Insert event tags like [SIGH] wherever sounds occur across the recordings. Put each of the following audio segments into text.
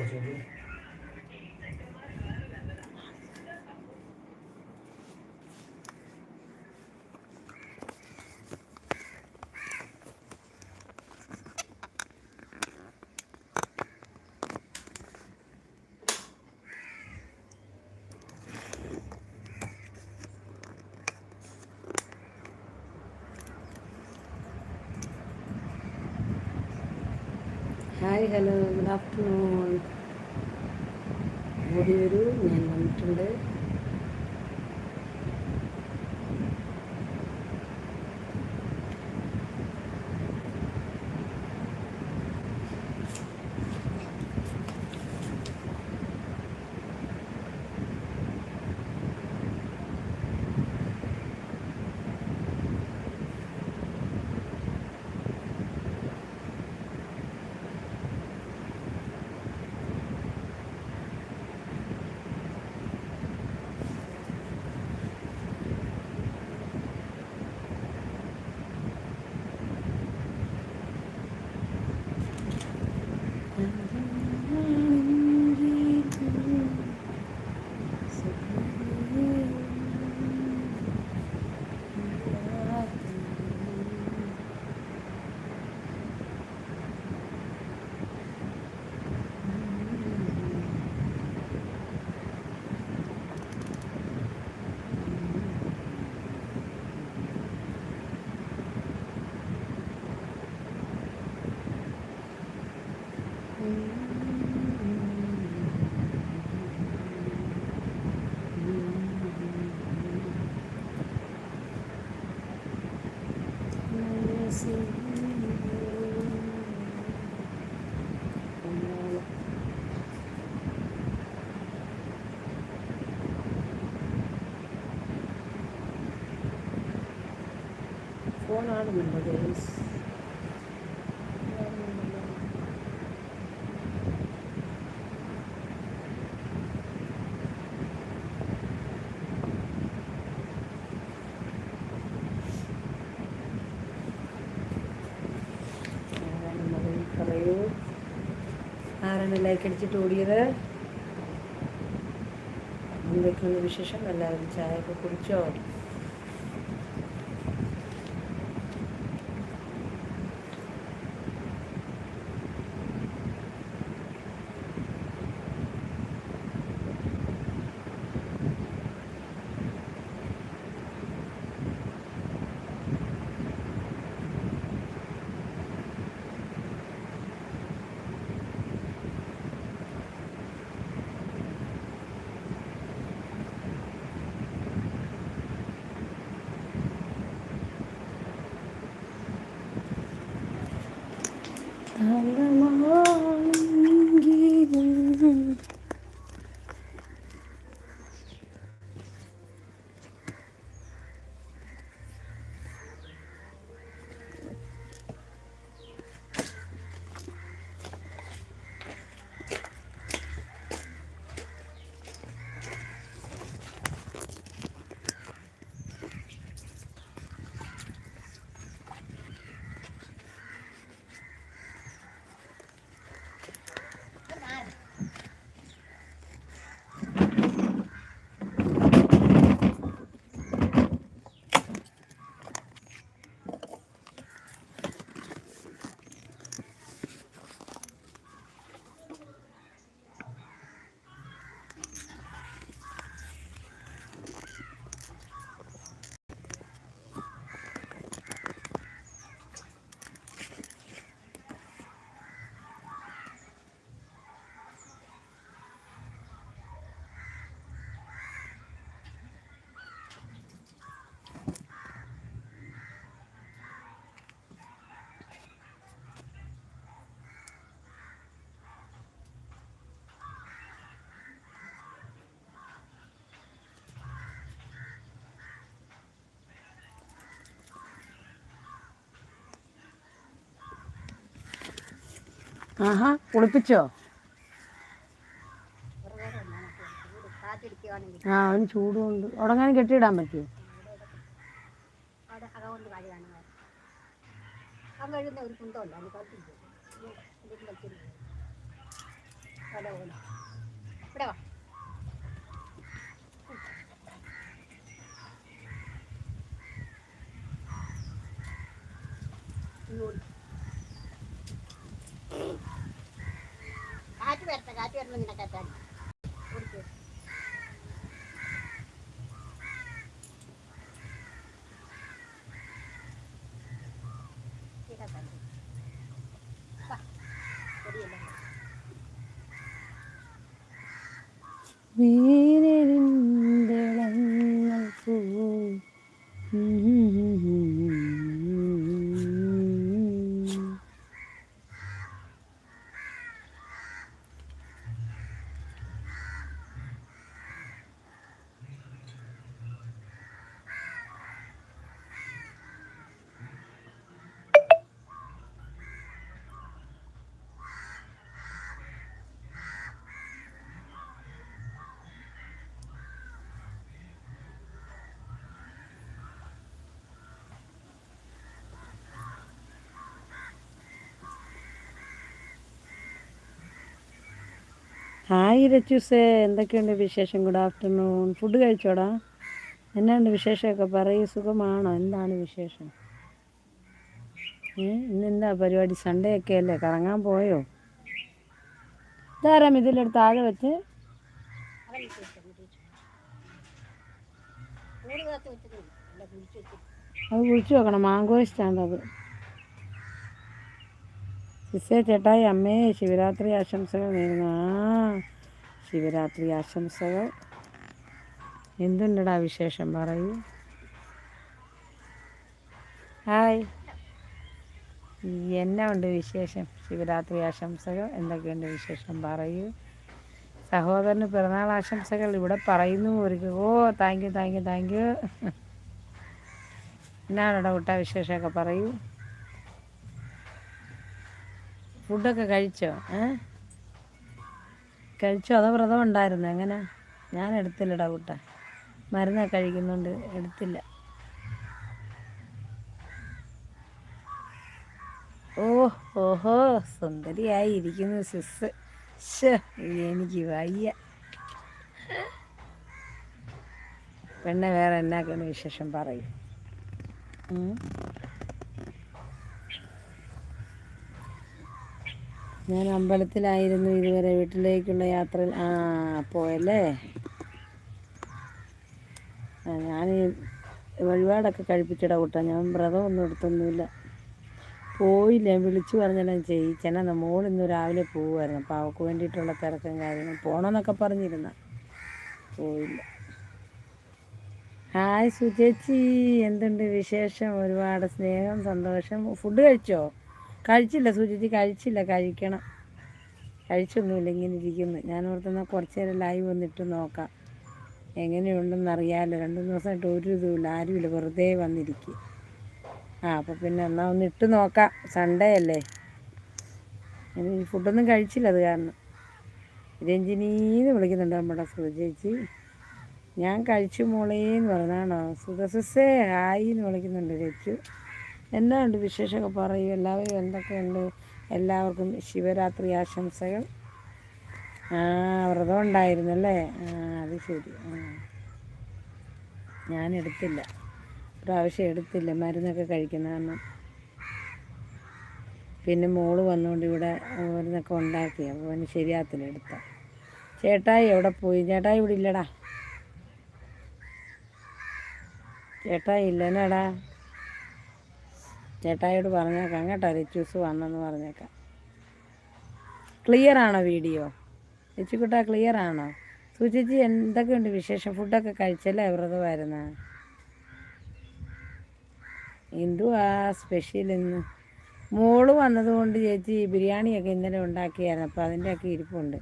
വെച്ചോളൂ hi hello good afternoon ഓടി വരൂ ഞാൻ വന്നിട്ടുണ്ട്. ഗൈസ് പറയൂ. ആരാണ് ലൈക്ക് അടിച്ചിട്ട് ഓടിയത്? എന്തൊക്കെയാണ് വിശേഷം? എല്ലാവരും ചായ ഒക്കെ കുടിച്ചോ? ആഹാ കുളിപ്പിച്ചോ? ആ അവന് ചൂടുകൊണ്ട്. ഉടങ്ങാനും കെട്ടിയിടാൻ പറ്റുമോ അവിടെ taga-atiyat mo nakakan. ഹായ് രച്ചൂസേ എന്തൊക്കെയുണ്ട് വിശേഷം? ഗുഡ് ആഫ്റ്റർനൂൺ ഫുഡ് കഴിച്ചോടാ? എന്നാണ്ട് വിശേഷമൊക്കെ? പറയൂ സുഖമാണോ? എന്താണ് വിശേഷം? ഇന്നെന്താ പരിപാടി? സൺഡേ ഒക്കെ അല്ലേ? കറങ്ങാൻ പോയോ? ഇതാരാം ഇതിലെടുത്ത് കുഴിച്ച് വെച്ചു? അത് കുഴിച്ചു വെക്കണം. മാങ്കോ സ്റ്റാൻഡ് അത് സിസേ ചേട്ടായി അമ്മേ ശിവരാത്രി ആശംസകൾ നേരുന്നു. ആ ശിവരാത്രി ആശംസകൾ. എന്തുണ്ടടാ വിശേഷം? പറയൂ. ഹായ്. എന്നാ ഉണ്ട് വിശേഷം? ശിവരാത്രി ആശംസകൾ എന്തൊക്കെയുണ്ട് വിശേഷം? പറയൂ. സഹോദരന് പിറന്നാൾ ആശംസകൾ ഇവിടെ പറയുന്നു. ഒരു ഓ thank you thank you thank you. എന്നാണ് കുട്ടാ വിശേഷമൊക്കെ പറയൂ. ഫുഡൊക്കെ കഴിച്ചോ? ഏ? കഴിച്ചോ? അതോ വ്രതം ഉണ്ടായിരുന്നു? എങ്ങനെ? ഞാൻ എടുത്തില്ലടാ കുട്ട. മരുന്നൊക്കെ കഴിക്കുന്നുണ്ട് എടുത്തില്ല. ഓ ഓഹോ സുന്ദരിയായി ഇരിക്കുന്നു സിസ്. എനിക്ക് വയ്യ. പെണ്ണെ വേറെ എന്നാക്കാണ് വിശേഷം പറയൂ? ഞാൻ അമ്പലത്തിലായിരുന്നു ഇതുവരെ വീട്ടിലേക്കുള്ള യാത്രയിൽ. ആ പോയല്ലേ? ഞാൻ വഴിപാടൊക്കെ കഴിപ്പിച്ചിട കൂട്ടാ. ഞാൻ വ്രതം ഒന്നും എടുത്തൊന്നുമില്ല. പോയില്ല? ഞാൻ വിളിച്ചു പറഞ്ഞെല്ലാം ചെയ്യിച്ചെന്നാ മോൾ ഇന്ന് രാവിലെ പോവുമായിരുന്നു അപ്പോൾ അവൾക്ക് വേണ്ടിയിട്ടുള്ള തിരക്കും കാര്യങ്ങളും പോകണമെന്നൊക്കെ പറഞ്ഞിരുന്ന. പോയില്ല. ഹായ് സുചേച്ചി എന്തുണ്ട് വിശേഷം? ഒരുപാട് സ്നേഹം സന്തോഷം. ഫുഡ് കഴിച്ചോ? കഴിച്ചില്ല സുചേച്ചി കഴിച്ചില്ല കഴിക്കണം. കഴിച്ചൊന്നുമില്ല ഇങ്ങനെ ഇരിക്കുന്നു ഞാൻ ഓർത്തുന്ന കുറച്ച് നേരം ലൈവ് വന്നിട്ട് നോക്കാം. എങ്ങനെയുണ്ടെന്ന് അറിയാമല്ലോ രണ്ട് ദിവസമായിട്ട് ഒരു ഇതുമില്ല. ആരുമില്ല. വെറുതെ വന്നിരിക്കും. ആ അപ്പോൾ പിന്നെ എന്നാൽ ഒന്ന് ഇട്ട് നോക്കാം. സൺഡേ അല്ലേ? ഇനി ഫുഡൊന്നും കഴിച്ചില്ല അത് കാരണം. രഞ്ജിനീന്ന് വിളിക്കുന്നുണ്ട് നമ്മുടെ സുചേച്ചി ഞാൻ കഴിച്ചു മോളേന്ന് പറഞ്ഞാണോ സുഖസുസേ ഹായ് എന്ന് വിളിക്കുന്നുണ്ട് രച്ചു എന്നാ ഉണ്ട് വിശേഷമൊക്കെ പറയൂ. എല്ലാവരും എന്തൊക്കെയുണ്ട്? എല്ലാവർക്കും ശിവരാത്രി ആശംസകൾ. ആ വ്രതം ഉണ്ടായിരുന്നു അല്ലേ ആ അത് ശരി. ആ. ഞാൻ എടുത്തില്ല. പ്രാവശ്യം എടുത്തില്ല. മരുന്നൊക്കെ കഴിക്കുന്ന കാരണം. പിന്നെ മോൾ വന്നുകൊണ്ട് ഇവിടെ മരുന്നൊക്കെ ഉണ്ടാക്കി. അപ്പോൾ അവന് ശരിയാത്തില്ല എടുത്ത. ചേട്ടായി എവിടെ പോയി? ചേട്ടായി ഇവിടെ ഇല്ലടാ. ചേട്ടായി ഇല്ലെന്നാടാ. ചേട്ടായിയോട് പറഞ്ഞേക്കാം കേട്ടോ റിച്ചൂസ് വന്നെന്ന് പറഞ്ഞേക്കാം. ക്ലിയർ ആണോ വീഡിയോ? റിച്ചുക്കുട്ട ക്ലിയർ ആണോ സൂചിച്ചി എന്തൊക്കെയുണ്ട് വിശേഷം? ഫുഡൊക്കെ കഴിച്ചല്ലേ വ്രതമായിരുന്നു എന്തുവാ സ്പെഷ്യൽ ഇന്ന്? മോൾ വന്നതുകൊണ്ട് ചേച്ചി ബിരിയാണിയൊക്കെ ഇന്നലെ ഉണ്ടാക്കിയായിരുന്നു അപ്പോൾ അതിന്റെയൊക്കെ ഇരിപ്പുണ്ട്.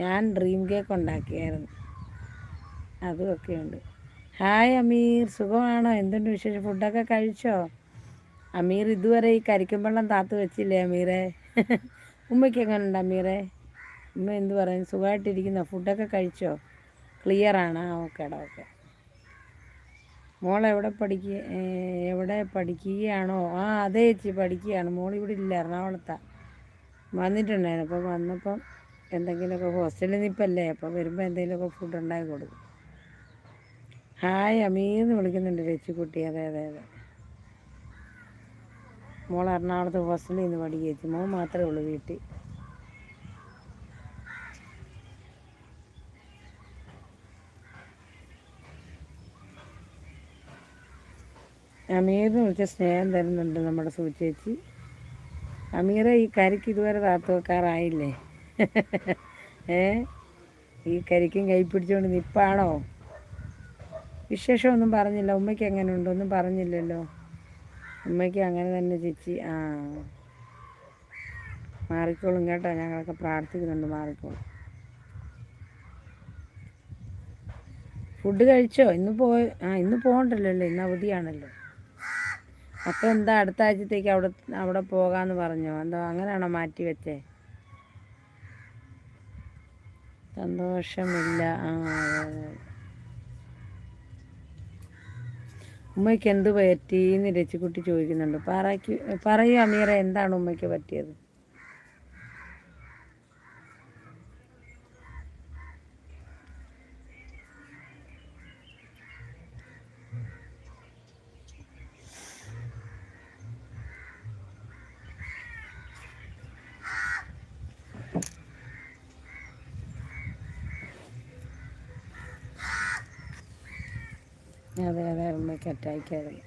ഞാൻ ഡ്രീം കേക്ക് ഉണ്ടാക്കിയായിരുന്നു. അതും ഉണ്ട് ഹായ് അമീർ. സുഖമാണോ? എന്തുണ്ട് വിശേഷം? ഫുഡൊക്കെ കഴിച്ചോ? അമീർ ഇതുവരെ ഈ കരിക്കും വെള്ളം താത്ത് വെച്ചില്ലേ അമീറെ? ഉമ്മയ്ക്ക് എങ്ങനെയുണ്ട് അമീറെ? ഉമ്മ എന്ത് പറയും? സുഖമായിട്ടിരിക്കുന്ന ഫുഡൊക്കെ കഴിച്ചോ? ക്ലിയർ ആണ് ആ ഓക്കേടാ ഓക്കെ. മോൾ എവിടെ പഠിക്കുക എവിടെ പഠിക്കുകയാണോ? ആ അതേ ചേച്ചി പഠിക്കുകയാണ്. മോൾ ഇവിടെ ഇല്ല എറണാകുളത്താണ് വന്നിട്ടുണ്ടായിരുന്നു. അപ്പോൾ വന്നപ്പം എന്തെങ്കിലുമൊക്കെ ഹോസ്റ്റലിൽ നിൽപ്പല്ലേ അപ്പോൾ വരുമ്പോൾ എന്തെങ്കിലുമൊക്കെ ഫുഡ് ഉണ്ടാക്കി കൊടുക്കും. ഹായ് അമീന്ന് വിളിക്കുന്നുണ്ട് രച്ചിക്കുട്ടി അതെ അതെ അതെ. മോൾ എറണാകുളത്ത് ഹോസ്റ്റലിൽ നിന്ന് പഠിക്കുക മോൻ മാത്രമേ ഉള്ളൂ വീട്ടിൽ. അമീറിന് വിളിച്ച സ്നേഹം തരുന്നുണ്ട് നമ്മുടെ സൂചേച്ചി അമീറെ ഈ കരിക്ക് ഇതുവരെ താത്തു വെക്കാറായില്ലേ? [LAUGHS] ഏ? ഈ കരിക്കും കൈ പിടിച്ചുകൊണ്ട് നിപ്പാണോ? വിശേഷമൊന്നും പറഞ്ഞില്ല. ഉമ്മയ്ക്ക് എങ്ങനെ ഉണ്ട്? ഒന്നും പറഞ്ഞില്ലല്ലോ. ഉമ്മയ്ക്ക് അങ്ങനെ തന്നെ ചേച്ചി ആ. മാറിക്കോളും കേട്ടോ. ഞങ്ങളൊക്കെ പ്രാർത്ഥിക്കുന്നുണ്ട് മാറിക്കോളും. ഫുഡ് കഴിച്ചോ? ഇന്ന് പോ ആ ഇന്ന് പോകണ്ടല്ലോ അല്ലേ? ഇന്ന് അവധിയാണല്ലോ. അപ്പോൾ എന്താ അടുത്ത ആഴ്ചത്തേക്ക് അവിടെ അവിടെ പോകാമെന്ന് പറഞ്ഞോ? എന്തോ അങ്ങനെയാണോ മാറ്റി വെച്ചേ? സന്തോഷമില്ല. ആ ഉമ്മയ്ക്ക് എന്ത് പറ്റി എന്ന് രച്ചിക്കുട്ടി ചോദിക്കുന്നുണ്ട്. പറയ്ക്ക് പറയൂ അമീറ എന്താണ് ഉമ്മയ്ക്ക് പറ്റിയത്? അതെ അതെ അമ്മയ്ക്ക് അറ്റാക്കായിരുന്നു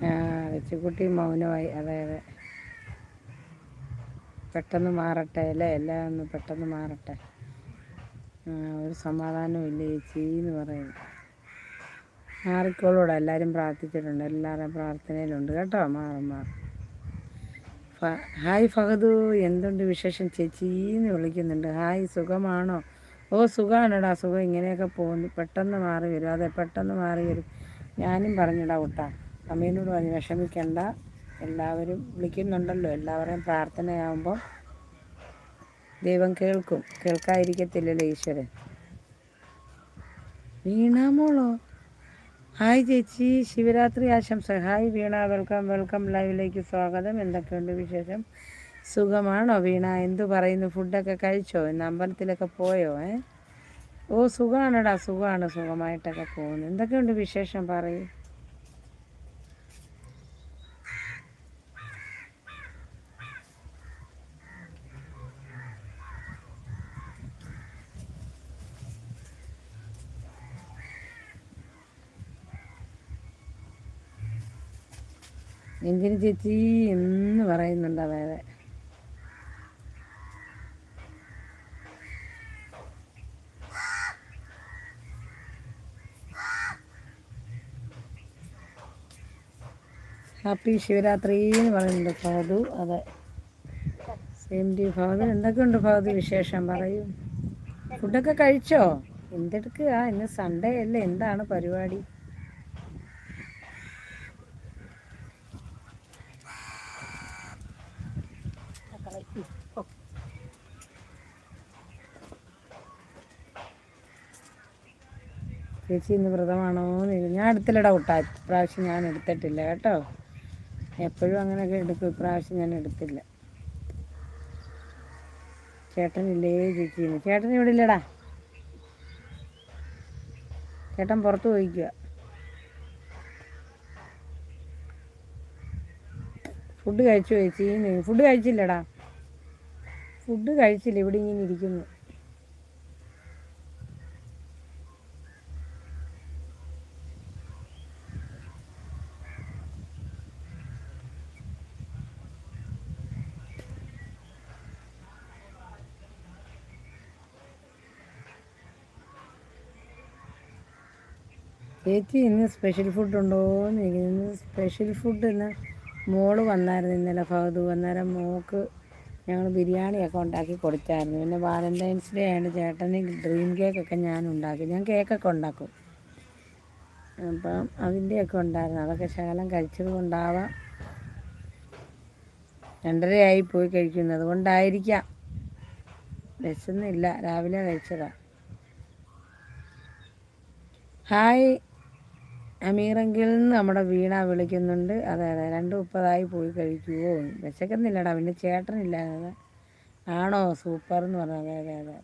ആ വെച്ചുകുട്ടി മൗനമായി. അതെ അതെ. പെട്ടെന്ന് മാറട്ടെ അല്ലേ? എല്ലാം ഒന്ന് പെട്ടെന്ന് മാറട്ടെ. ഒരു സമാധാനവും ഇല്ല ചേച്ചി എന്ന് പറയുന്നു. മാറിക്കോളൂടെ. എല്ലാവരും പ്രാർത്ഥിച്ചിട്ടുണ്ട്. എല്ലാവരും പ്രാർത്ഥനയിലുണ്ട്. കേട്ടോ? മാറും മാറും. ഹായ് ഫഹദു. എന്തുണ്ട് വിശേഷം ചേച്ചീന്ന് വിളിക്കുന്നുണ്ട്. ഹായ് സുഖമാണോ? ഓ സുഖമാണെടാ സുഖം ഇങ്ങനെയൊക്കെ പോകുന്നു. പെട്ടെന്ന് മാറി വരും. അതെ പെട്ടെന്ന് മാറി വരും. ഞാനും പറഞ്ഞിടാ കുട്ടാ അമ്മേനോട് പറഞ്ഞു വിഷമിക്കണ്ട. എല്ലാവരും വിളിക്കുന്നുണ്ടല്ലോ. എല്ലാവരെയും പ്രാർത്ഥനയാകുമ്പോൾ ദൈവം കേൾക്കും. കേൾക്കാതിരിക്കത്തില്ലല്ലോ ഈശ്വരൻ. വീണാമോളോ ഹായ് ചേച്ചി. ശിവരാത്രി ആശംസ. ഹായ് വീണ. Welcome welcome. ലൈവിലേക്ക് സ്വാഗതം. എന്തൊക്കെയുണ്ട് വിശേഷം? സുഖമാണോ വീണ? എന്തു പറയുന്നു? ഫുഡൊക്കെ കഴിച്ചോ? ഇന്ന് അമ്പലത്തിലൊക്കെ പോയോ? ഏ? ഓ സുഖമാണടാ സുഖമാണ് സുഖമായിട്ടൊക്കെ പോകുന്നു. എന്തൊക്കെയുണ്ട് വിശേഷം? പറയൂ. എന്തിനു ചേച്ചി എന്ന് പറയുന്നുണ്ട് അതെ അതെ ഹാപ്പി ശിവരാത്രി എന്ന് പറയുന്നുണ്ട് ഫാദു അതെ. സെയിം ഡി ഫാദു എന്തൊക്കെയുണ്ട് ഫാദു വിശേഷം? പറയൂ. ഫുഡൊക്കെ കഴിച്ചോ? എന്തെടുക്കുക ഇന്ന് സൺഡേ അല്ലേ? എന്താണ് പരിപാടി? ചേച്ചി ഇന്ന് വ്രതമാണോ. ഞാൻ എടുത്തില്ല ഡൗട്ടാ ഇപ്രാവശ്യം ഞാൻ എടുത്തിട്ടില്ല കേട്ടോ. എപ്പോഴും അങ്ങനെയൊക്കെ എടുക്കും. ഇപ്രാവശ്യം ഞാൻ എടുത്തില്ല. ചേട്ടനില്ലേ ചേച്ചി ചേട്ടൻ ഇവിടെ ഇല്ലടാ. ചേട്ടൻ പുറത്ത് പോയിക്കുക ഫുഡ് കഴിച്ചു ചേച്ചി ഫുഡ് കഴിച്ചില്ലടാ. ഫുഡ് കഴിച്ചില്ല. ഇവിടെ ഇങ്ങനെ ഇരിക്കുന്നു. ചേച്ചി ഇന്ന് സ്പെഷ്യൽ ഫുഡ് ഉണ്ടോ എന്ന് ഇന്ന് സ്പെഷ്യൽ ഫുഡ് ഇന്ന് മോൾ വന്നായിരുന്നു ഇന്നലെ ഫഹദു വന്നേരം. മോക്ക് ഞങ്ങൾ ബിരിയാണിയൊക്കെ ഉണ്ടാക്കി കൊടുത്തായിരുന്നു. പിന്നെ വാലന്റൈൻസ് ഡേ ആണ് ചേട്ടന് ഡ്രീം കേക്കൊക്കെ ഞാൻ ഉണ്ടാക്കി. ഞാൻ കേക്കൊക്കെ ഉണ്ടാക്കും. അപ്പം അതിന്റെയൊക്കെ ഉണ്ടായിരുന്നു. അതൊക്കെ ശകലം കഴിച്ചത് കൊണ്ടാവാം. രണ്ടരയായി പോയി കഴിക്കുന്നത് അതുകൊണ്ടായിരിക്കാം. വിശന്നില്ല. രാവിലെ കഴിച്ചതാണ് ഹായ്. അമീറെങ്കിൽ നിന്ന് നമ്മുടെ വീണ വിളിക്കുന്നുണ്ട്. അതെ അതെ രണ്ട് മുപ്പതായി പോയി കഴിക്കുമോ വിശക്കുന്നില്ലടാ. പിന്നെ ചേട്ടനില്ല അതെ ആണോ? സൂപ്പർ എന്ന് പറഞ്ഞു. അതെ അതെ അതെ.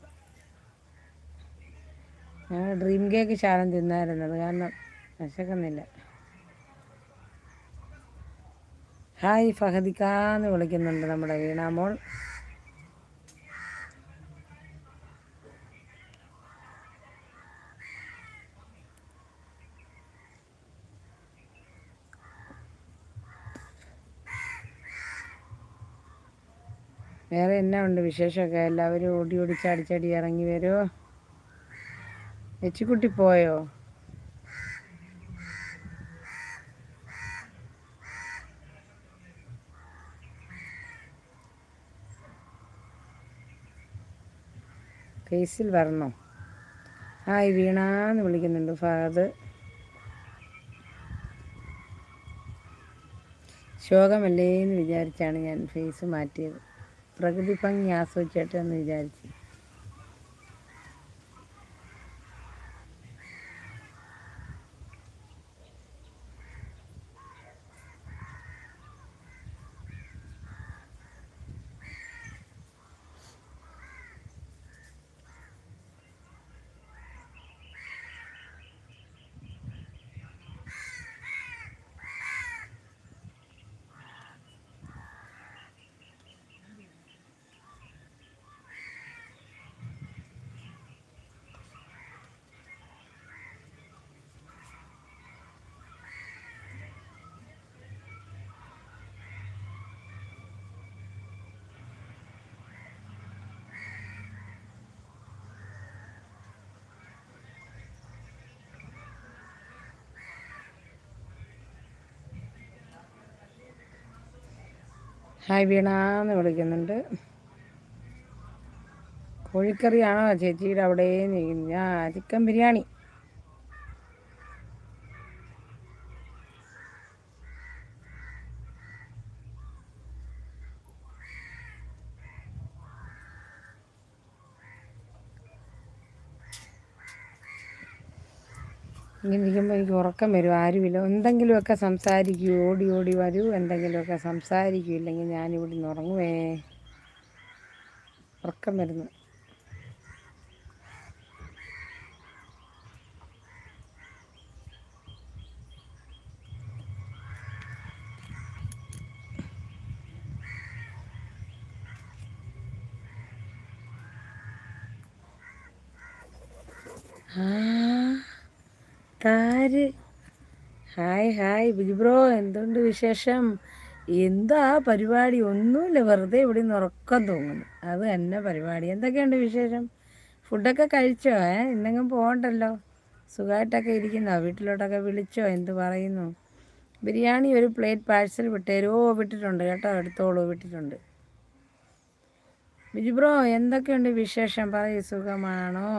ഞാൻ ഡ്രീം കേക്ക് ശാലം തിന്നായിരുന്നത്. കാരണം വിശക്കുന്നില്ല. ഹായ് ഫഹദിക്കാന്ന് വിളിക്കുന്നുണ്ട് നമ്മുടെ വീണാമോൾ വേറെ എന്നാ ഉണ്ട് വിശേഷമൊക്കെ? എല്ലാവരും ഓടി ഓടി ചാടി ചാടി ഇറങ്ങി വരുമോ എച്ചിക്കുട്ടി പോയോ? ഫേസിൽ വരണോ? ഹായ് വീണാന്ന് വിളിക്കുന്നുണ്ട് ഫാദർ. ശോകമല്ലേ എന്ന് വിചാരിച്ചാണ് ഞാൻ ഫേസ് മാറ്റിയത്. പ്രകൃതി ഭംഗി ആസ്വദിച്ചേട്ടെ എന്ന് വിചാരിച്ചു. ഹായ് വീണാന്ന് വിളിക്കുന്നുണ്ട്. കോഴിക്കറിയാണോ ചേച്ചിയുടെ അവിടെ ഞാൻ ചിക്കൻ ബിരിയാണി. ഇങ്ങനെ ഇരിക്കുമ്പോൾ എനിക്ക് ഉറക്കം വരും ആരുമില്ല. എന്തെങ്കിലുമൊക്കെ സംസാരിക്കൂ ഓടി ഓടി വരൂ. എന്തെങ്കിലുമൊക്കെ സംസാരിക്കൂ ഇല്ലെങ്കിൽ ഞാനിവിടെ നിന്ന് ഉറങ്ങുവേ. ഉറക്കം വരുന്നു. ആ. താര് ഹായ് ഹായ്. ബിജുബ്രോ എന്തുണ്ട് വിശേഷം? എന്താ പരിപാടി? ഒന്നുമില്ല. വെറുതെ ഇവിടെ നിന്ന് ഉറക്കം തോന്നുന്നു അത് തന്നെ പരിപാടി. എന്തൊക്കെയുണ്ട് വിശേഷം? ഫുഡൊക്കെ കഴിച്ചോ? ഏ ഇന്നെങ്കിലും പോകണ്ടല്ലോ? സുഖമായിട്ടൊക്കെ ഇരിക്കുന്നോ? വീട്ടിലോട്ടൊക്കെ വിളിച്ചോ? എന്ത് പറയുന്നു? ബിരിയാണി ഒരു പ്ലേറ്റ് പാഴ്സൽ വിട്ടേരോ? വിട്ടിട്ടുണ്ട് കേട്ടോ. എടുത്തോളൂ വിട്ടിട്ടുണ്ട്. ബിജു ബ്രോ എന്തൊക്കെയുണ്ട് വിശേഷം? പറയൂ. സുഖമാണോ?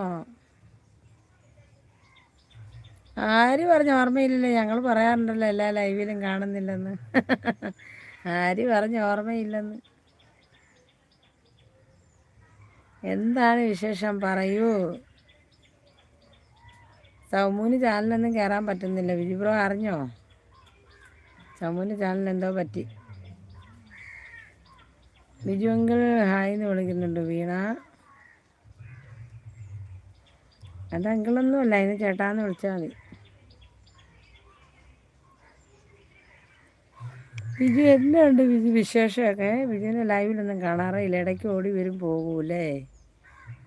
ആര് പറഞ്ഞു ഓർമ്മയില്ലല്ലോ? ഞങ്ങൾ പറയാറുണ്ടല്ലോ എല്ലാ ലൈവിലും കാണുന്നില്ലെന്ന്. ആര് പറഞ്ഞു ഓർമ്മയില്ലെന്ന്. എന്താണ് വിശേഷം? പറയൂ. സൗമൂന് ചാനലൊന്നും കയറാൻ പറ്റുന്നില്ല. വിജിബ്രോ അറിഞ്ഞോ? സൗമൂന് ചാനൽ എന്തോ പറ്റി. ബിജുവെങ്കിൽ ഹായ് എന്ന് വിളിക്കുന്നുണ്ട്. വീണ. അത് അങ്കിളൊന്നുമല്ല അതിന് ചേട്ടാന്ന് വിളിച്ചാൽ മതി. ബിജു എന്തുണ്ട് ബിജു വിശേഷമൊക്കെ? ബിജുവിനെ ലൈവിലൊന്നും കാണാറില്ല ഇടയ്ക്ക് ഓടി വരും പോകൂലേ?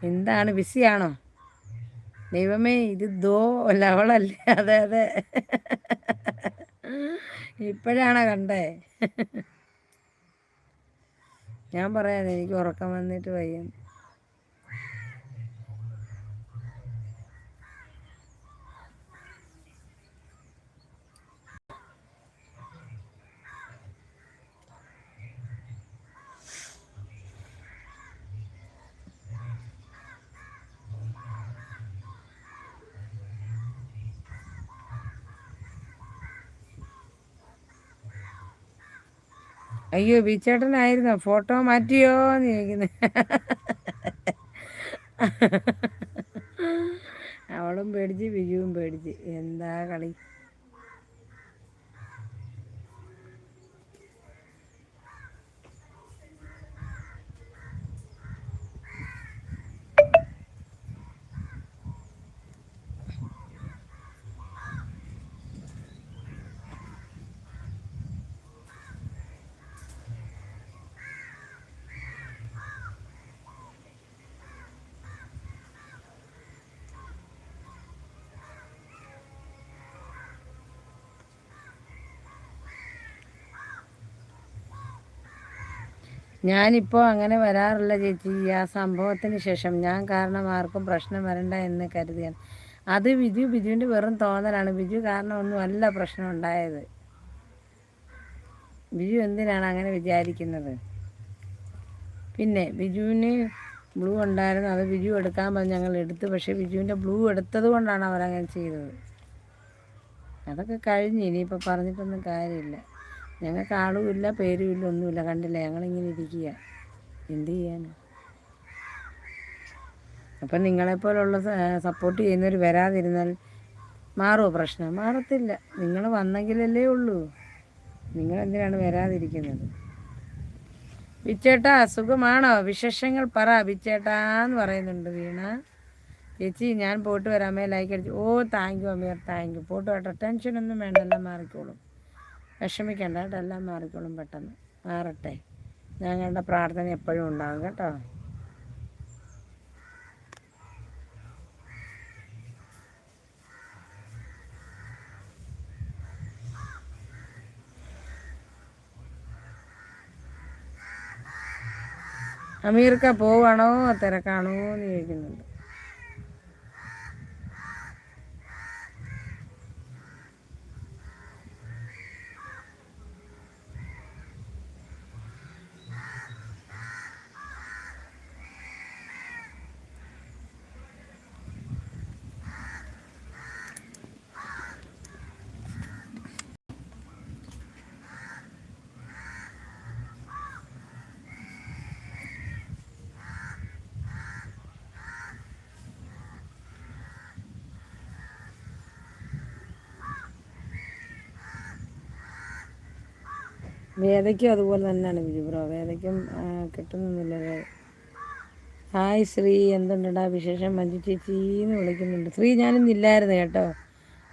എന്താണ്? ബിസിയാണോ? ദൈവമേ ഇത് ദോ ലവളല്ലേ? അതെ അതെ. ഇപ്പോഴാണോ കണ്ടേ? ഞാൻ പറയാതെ എനിക്ക് ഉറക്കം വന്നിട്ട് വയ്യ. അയ്യോ ബീച്ചേട്ടനായിരുന്നോ? ഫോട്ടോ മാറ്റിയോ എന്ന് ചോദിക്കുന്നത് അവളും പേടിച്ച് ബിജുവും പേടിച്ച് എന്താ കളി ഞാനിപ്പോൾ അങ്ങനെ വരാറില്ല ചേച്ചി. ആ സംഭവത്തിന് ശേഷം ഞാൻ കാരണം ആർക്കും പ്രശ്നം വരണ്ട എന്ന് കരുതിയാണ്. അത് ബിജു ബിജുവിന്റെ വെറും തോന്നലാണ്. ബിജു കാരണം ഒന്നുമല്ല പ്രശ്നം ഉണ്ടായത്. ബിജു എന്തിനാണ് അങ്ങനെ വിചാരിക്കുന്നത്? പിന്നെ ബിജുവിന് ബ്ലൂ ഉണ്ടായിരുന്നു. അത് ബിജു എടുക്കാൻ പറഞ്ഞ്. ഞങ്ങൾ എടുത്തു. പക്ഷേ ബിജുവിന്റെ ബ്ലൂ എടുത്തത് കൊണ്ടാണ് അവരങ്ങനെ ചെയ്തത്. അതൊക്കെ കഴിഞ്ഞ് ഇനിയിപ്പോൾ പറഞ്ഞിട്ടൊന്നും കാര്യമില്ല. ഞങ്ങൾക്ക് ആളുമില്ല പേരുമില്ല ഒന്നുമില്ല. കണ്ടില്ല? ഞങ്ങളിങ്ങനെ ഇരിക്കുക എന്ത് ചെയ്യാൻ അപ്പം നിങ്ങളെപ്പോലുള്ള സപ്പോർട്ട് ചെയ്യുന്നവർ വരാതിരുന്നാൽ മാറുമോ പ്രശ്നം? മാറത്തില്ല. നിങ്ങൾ വന്നെങ്കിലല്ലേ ഉള്ളൂ. നിങ്ങൾ എന്തിനാണ് വരാതിരിക്കുന്നത്? ബിച്ചേട്ടാ സുഖമാണോ? വിശേഷങ്ങൾ പറ. ബിച്ചേട്ടാന്ന് പറയുന്നുണ്ട് വീണ. ചേച്ചി ഞാൻ പോയിട്ട് വരാമേ ലൈക്ക് അടിച്ചു ഓ thank you Ameer thank you. പോയിട്ട് കേട്ടോ ടെൻഷനൊന്നും വേണ്ടല്ലോ. മാറിക്കോളും. വിഷമിക്കണ്ട കേട്ടോ എല്ലാം മാറിക്കോളും പെട്ടെന്ന്. മാറട്ടെ. ഞങ്ങളുടെ പ്രാർത്ഥന എപ്പോഴും ഉണ്ടാകും കേട്ടോ. അമീർക്ക പോവാണോ? തിരക്കാണോ എന്ന് ചോദിക്കുന്നുണ്ട്. വേദയ്ക്കും അതുപോലെ തന്നെയാണ് ബിജു ബ്രോ. വേദയ്ക്കും കിട്ടുന്നൊന്നുമില്ല. ഹായ് ശ്രീ എന്തുണ്ടടാ വിശേഷം? മഞ്ജു ചേച്ചി എന്ന് വിളിക്കുന്നുണ്ട്. ശ്രീ ഞാനിന്നില്ലായിരുന്നു കേട്ടോ.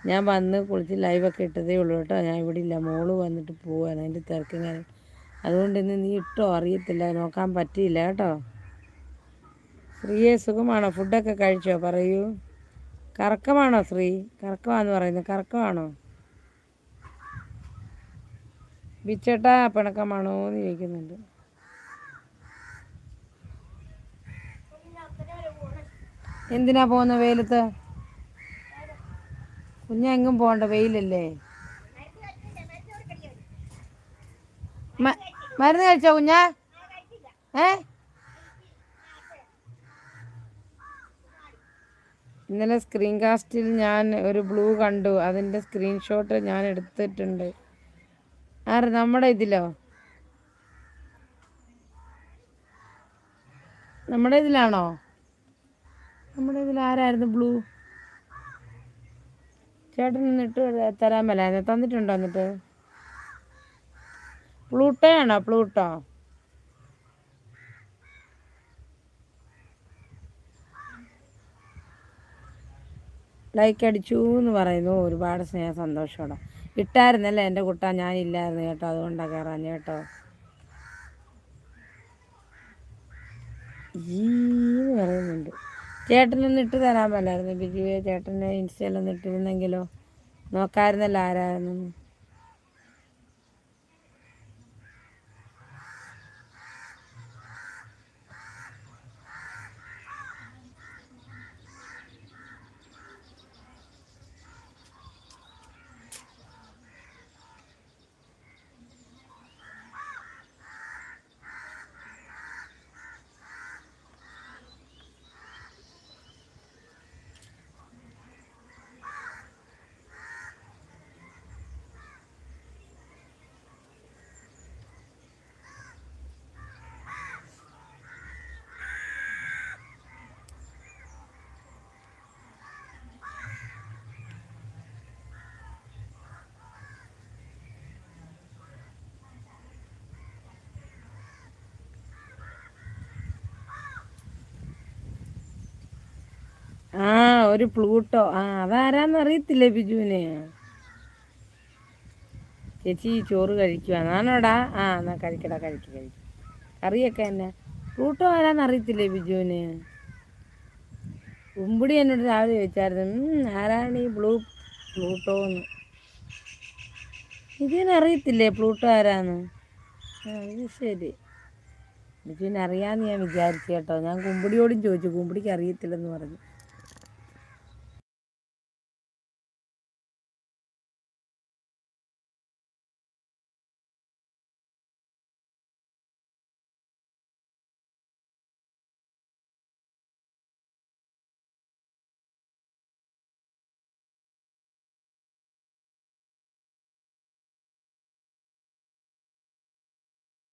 ഞാൻ വന്ന് കുളിച്ച് ലൈവൊക്കെ ഇട്ടതേ ഉള്ളൂ കേട്ടോ. ഞാൻ ഇവിടെ ഇല്ല. മോൾ വന്നിട്ട് പോവാണ്. അതിന്റെ തിരക്കും അതുകൊണ്ട് ഇന്ന് നീ ഇട്ടോ? അറിയത്തില്ല. നോക്കാൻ പറ്റിയില്ല കേട്ടോ. ശ്രീയെ സുഖമാണോ? ഫുഡൊക്കെ കഴിച്ചോ? പറയൂ. കറക്കമാണോ ശ്രീ? കറക്കമാണെന്ന് പറയുന്നത്. കറക്കമാണോ? ബിച്ചേട്ടാ പിണക്കമാണോ എന്ന് ചോദിക്കുന്നുണ്ട്. എന്തിനാ പോകുന്ന വെയിലത്ത്? കുഞ്ഞെങ്ങും പോകണ്ട വെയിലല്ലേ? മരുന്ന് കഴിച്ചോ കുഞ്ഞ? ഏ? ഇന്നലെ സ്ക്രീൻ കാസ്റ്റിൽ ഞാൻ ഒരു ബ്ലൂ കണ്ടു അതിന്റെ സ്ക്രീൻഷോട്ട് ഞാൻ എടുത്തിട്ടുണ്ട്. ആര് നമ്മുടെ ഇതിലോ? നമ്മുടെ ഇതിലാണോ? നമ്മുടെ ഇതിൽ ആരായിരുന്നു ബ്ലൂ? ചേട്ടൻ എന്നിട്ട് തരാൻ മേലായിരുന്നു. തന്നിട്ടുണ്ടോ എന്നിട്ട്? പ്ലൂട്ടോ ആണോ? പ്ലൂട്ടോ? ലൈക്ക് അടിച്ചു എന്ന് പറയുന്നു. ഒരുപാട് സ്നേഹ സന്തോഷമാണ്. ഇട്ടായിരുന്നല്ലേ എന്റെ കുട്ട? ഞാനില്ലായിരുന്നു കേട്ടോ അതുകൊണ്ടാണ് കയറാൻ കേട്ടോ. ഈ പറയുന്നുണ്ട്. ചേട്ടനൊന്ന് ഇട്ട് തരാൻ പറ്റായിരുന്നു ബിജുവെ ചേട്ടനെ ഇൻസ്റ്റയിലൊന്ന് ഇട്ടിരുന്നെങ്കിലോ? നോക്കായിരുന്നല്ലോ ആരായിരുന്നു. ഒരു പ്ലൂട്ടോ? ആ അതാരാന്ന് അറിയത്തില്ലേ ബിജുവിന്? ചേച്ചി ചോറ് കഴിക്കുക നാണോടാ ആ എന്നാ കഴിക്കടാ കഴിക്ക് കഴിക്ക്. കറിയൊക്കെ തന്നെ പ്ലൂട്ടോ ആരാന്ന് അറിയത്തില്ലേ ബിജുവിന്? ഉമ്പുടി എന്നോട് രാവിലെ ചോദിച്ചായിരുന്നു. "ഉം, ആരാണ് ഈ ബ്ലൂ പ്ലൂട്ടോ എന്ന് ബിജുവിന് അറിയത്തില്ലേ പ്ലൂട്ടോ ആരാന്ന്? ഇത് ശരി. ബിജുവിനറിയാന്ന് ഞാൻ വിചാരിച്ചു കേട്ടോ. ഞാൻ കുമ്പിടിയോടും ചോദിച്ചു. കുമ്പടിക്ക് അറിയത്തില്ലെന്ന് പറഞ്ഞു.